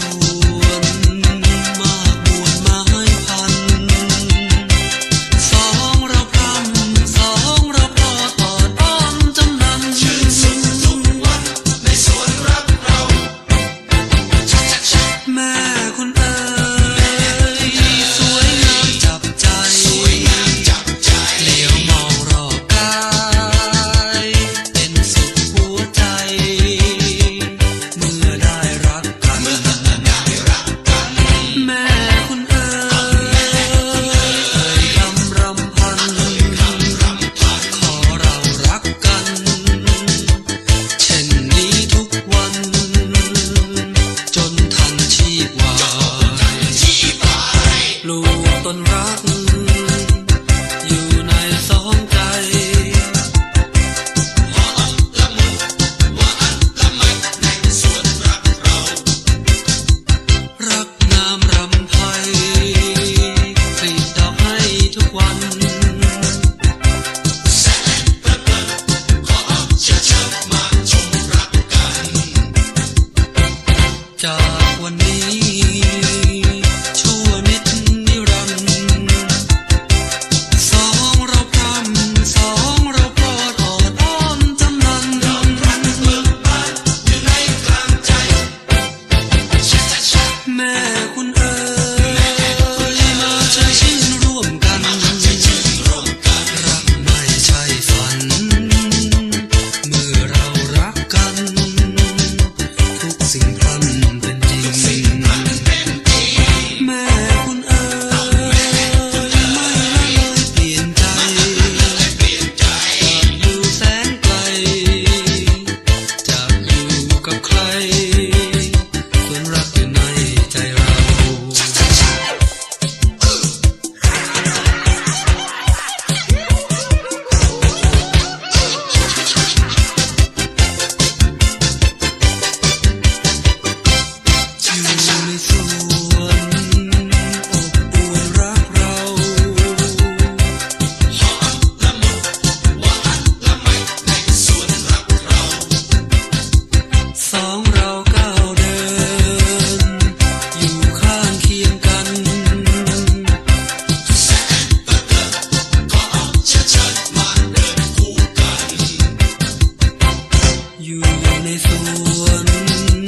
പൂവന്നം ต้นรัก singing the jingle. you nessun